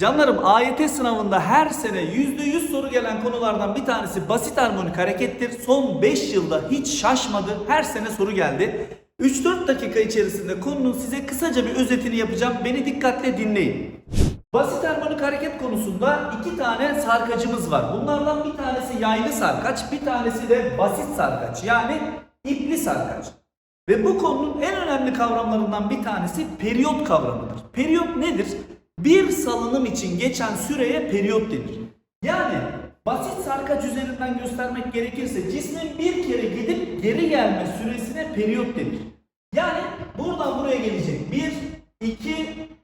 Canlarım AYT sınavında her sene %100 soru gelen konulardan bir tanesi basit harmonik harekettir. Son 5 yılda hiç şaşmadı. Her sene soru geldi. 3-4 dakika içerisinde konunun size kısaca bir özetini yapacağım. Beni dikkatle dinleyin. Basit harmonik hareket konusunda iki tane sarkacımız var. Bunlardan bir tanesi yaylı sarkaç, bir tanesi de basit sarkaç yani ipli sarkaç. Ve bu konunun en önemli kavramlarından bir tanesi periyot kavramıdır. Periyot nedir? Bir salınım için geçen süreye periyot denir. Yani basit sarkaç üzerinden göstermek gerekirse cismin bir kere gidip geri gelme süresine periyot denir. Yani buradan buraya gelecek 1, 2,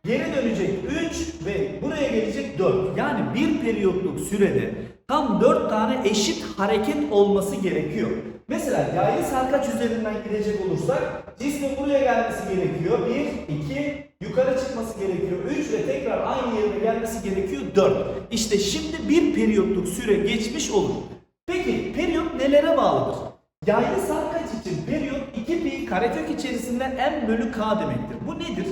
geri dönecek 3 ve buraya gelecek 4. Yani bir periyotluk sürede tam 4 tane eşit hareket olması gerekiyor. Mesela yaylı sarkaç üzerinden gidecek olursak cismin buraya gelmesi gerekiyor. 1, 2, yukarı çıkması gerekiyor. 3 ve tekrar aynı yerine gelmesi gerekiyor. 4. İşte şimdi bir periyotluk süre geçmiş olur. Peki periyot nelere bağlıdır? Yaylı sarkaç için periyot 2 pi karekök içerisinde m bölü k demektir. Bu nedir?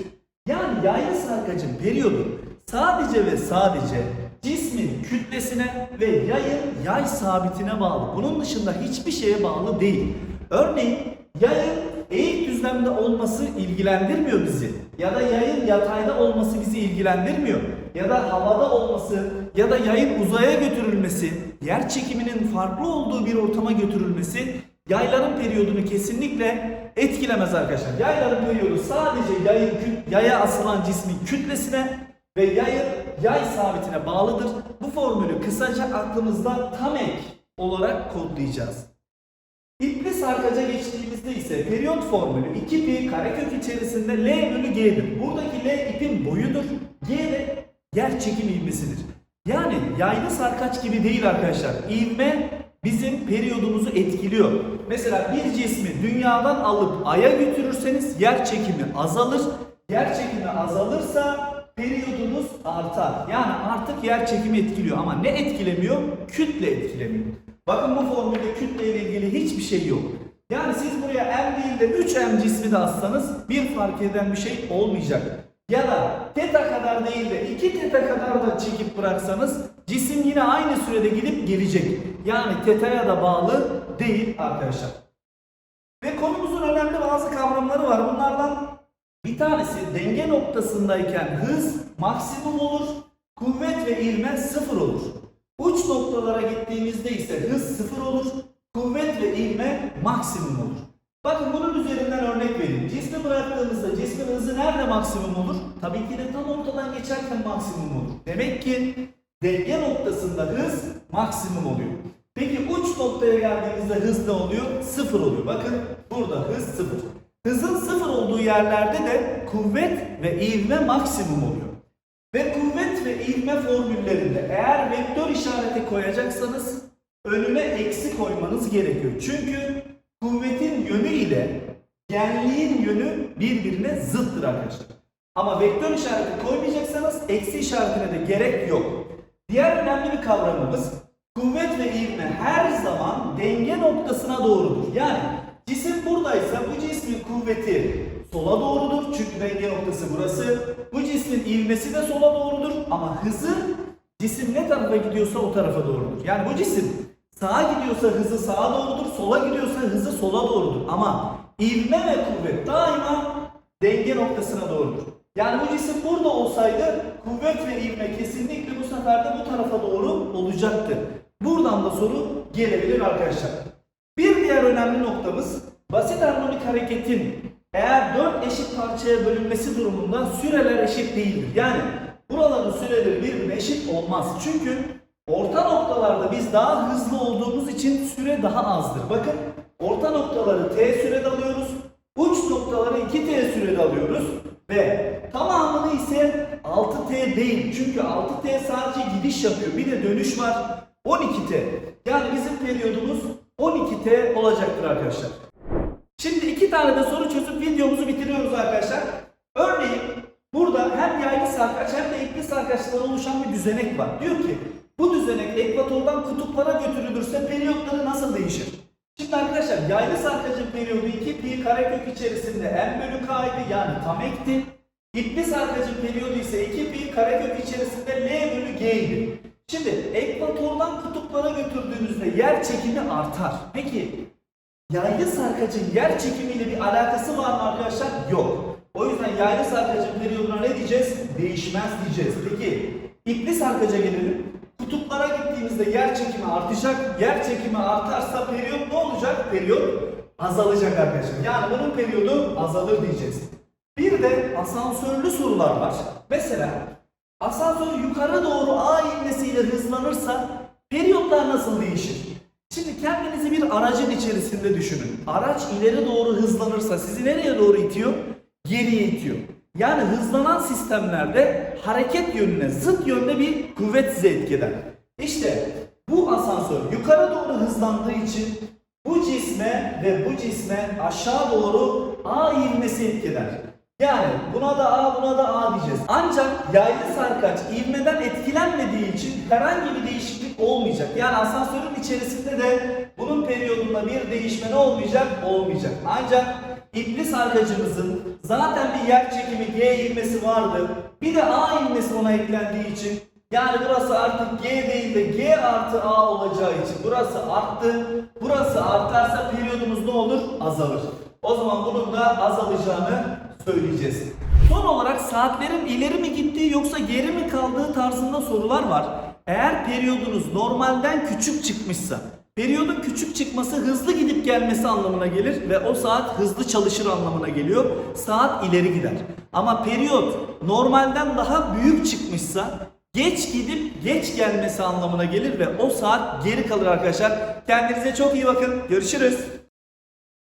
Yani yaylı sarkacın periyodu sadece ve sadece cismin kütlesine ve yayın yay sabitine bağlı. Bunun dışında hiçbir şeye bağlı değil. Örneğin yayın eğik düzlemde olması ilgilendirmiyor bizi. Ya da yayın yatayda olması bizi ilgilendirmiyor. Ya da havada olması ya da yayın uzaya götürülmesi, yer çekiminin farklı olduğu bir ortama götürülmesi yayların periyodunu kesinlikle etkilemez arkadaşlar. Yayların periyodu sadece yayın yaya asılan cismin kütlesine ve yayın yay sabitine bağlıdır. Bu formülü kısaca aklımızda tam ek olarak kodlayacağız. İpli sarkaca geçtiğimizde ise periyot formülü 2 pi karekök içerisinde L bölü G'dir. Buradaki L ipin boyudur. G de yer çekim ivmesidir. Yani yaylı sarkaç gibi değil arkadaşlar. İvme bizim periyodumuzu etkiliyor. Mesela bir cismi dünyadan alıp aya götürürseniz yer çekimi azalır. Yer çekimi azalırsa periyodunuz artar. Yani artık yer çekimi etkiliyor ama ne etkilemiyor? Kütle etkilemiyor. Bakın bu formülde kütle ile ilgili hiçbir şey yok. Yani siz buraya m değil de 3m cismi de assanız bir fark eden bir şey olmayacak. Ya da teta kadar değil de 2 teta kadar da çekip bıraksanız cisim yine aynı sürede gidip gelecek. Yani teta'ya da bağlı değil arkadaşlar. Ve konumuzun önemli bazı kavramları var. Bunlardan bir tanesi denge noktasındayken hız maksimum olur, kuvvet ve ivme sıfır olur. Uç noktalara gittiğimizde ise hız sıfır olur, kuvvet ve ivme maksimum olur. Bakın bunun üzerinden örnek vereyim. Cismi bıraktığımızda cismin hızı nerede maksimum olur? Tabii ki de tam ortadan geçerken maksimum olur. Demek ki denge noktasında hız maksimum oluyor. Peki uç noktaya geldiğimizde hız ne oluyor? Sıfır oluyor. Bakın burada hız sıfır. Hızın sıfır olduğu yerlerde de kuvvet ve ivme maksimum oluyor. Ve kuvvet ve ivme formüllerinde eğer vektör işareti koyacaksanız önüne eksi koymanız gerekiyor. Çünkü kuvvetin yönü ile genliğin yönü birbirine zıttır arkadaşlar. Ama vektör işareti koymayacaksanız eksi işaretine de gerek yok. Diğer önemli bir kavramımız kuvvet ve ivme her zaman denge noktasına doğrudur. Yani cisim buradaysa bu cismin kuvveti sola doğrudur çünkü denge noktası burası. Bu cismin ivmesi de sola doğrudur ama hızı cisim ne tarafa gidiyorsa o tarafa doğrudur. Yani bu cisim sağa gidiyorsa hızı sağa doğrudur, sola gidiyorsa hızı sola doğrudur. Ama ivme ve kuvvet daima denge noktasına doğrudur. Yani bu cisim burada olsaydı kuvvet ve ivme kesinlikle bu sefer de bu tarafa doğru olacaktı. Buradan da soru gelebilir arkadaşlar. Bir diğer önemli noktamız basit harmonik hareketin eğer 4 eşit parçaya bölünmesi durumunda süreler eşit değildir. Yani buraların süreleri birbirine eşit olmaz. Çünkü orta noktalarda biz daha hızlı olduğumuz için süre daha azdır. Bakın orta noktaları t sürede alıyoruz. Uç noktaları 2t sürede alıyoruz. Ve tamamını ise 6t değil. Çünkü 6t sadece gidiş yapıyor. Bir de dönüş var. 12t. Yani bizim periyodumuz 12t olacaktır arkadaşlar. Şimdi iki tane de soru çözüp videomuzu bitiriyoruz arkadaşlar. Örneğin burada hem yaylı sarkaç hem de ipli sarkaçtan oluşan bir düzenek var. Diyor ki bu düzenek ekvatordan kutuplara götürülürse periyotları nasıl değişir? Şimdi arkadaşlar yaylı sarkacın periyodu 2 pi karekök içerisinde m bölü k'ydı yani tam ekti. İpli sarkacın periyodu ise 2 pi karekök içerisinde L bölü G idi. Şimdi ekvatordan kutuplara götürdüğünüzde yer çekimi artar. Peki yaylı sarkacın yer çekimiyle bir alakası var mı arkadaşlar? Yok. O yüzden yaylı sarkacın periyoduna ne diyeceğiz? Değişmez diyeceğiz. Peki ipli sarkaca gelelim. Kutuplara gittiğimizde yer çekimi artacak. Yer çekimi artarsa periyot ne olacak? Periyot azalacak arkadaşlar. Yani bunun periyodu azalır diyeceğiz. Bir de asansörlü sorular var. Mesela asansör yukarı doğru A inmesiyle hızlanırsa periyotlar nasıl değişir? Şimdi kendinizi bir aracın içerisinde düşünün. Araç ileri doğru hızlanırsa sizi nereye doğru itiyor? Geriye itiyor. Yani hızlanan sistemlerde hareket yönüne zıt yönde bir kuvvet size etki eder. İşte bu asansör yukarı doğru hızlandığı için bu cisme ve bu cisme aşağı doğru A ivmesi etki eder. Yani buna da A buna da A diyeceğiz. Ancak yaylı sarkaç ivmeden etkilenmediği için herhangi bir değişiklik olmayacak. Yani asansörün içerisinde de bunun periyodunda bir değişme ne olmayacak? Olmayacak. Ancak ipli sarkacımızın zaten bir yer çekimi G ivmesi vardı. Bir de A ivmesi ona eklendiği için yani burası artık G değil de G artı A olacağı için burası arttı. Burası artarsa periyodumuz ne olur? Azalır. O zaman bunun da azalacağını söyleyeceğiz. Son olarak saatlerin ileri mi gittiği yoksa geri mi kaldığı tarzında sorular var. Eğer periyodunuz normalden küçük çıkmışsa, periyodun küçük çıkması hızlı gidip gelmesi anlamına gelir ve o saat hızlı çalışır anlamına geliyor. Saat ileri gider. Ama periyot normalden daha büyük çıkmışsa geç gidip geç gelmesi anlamına gelir ve o saat geri kalır arkadaşlar. Kendinize çok iyi bakın. Görüşürüz.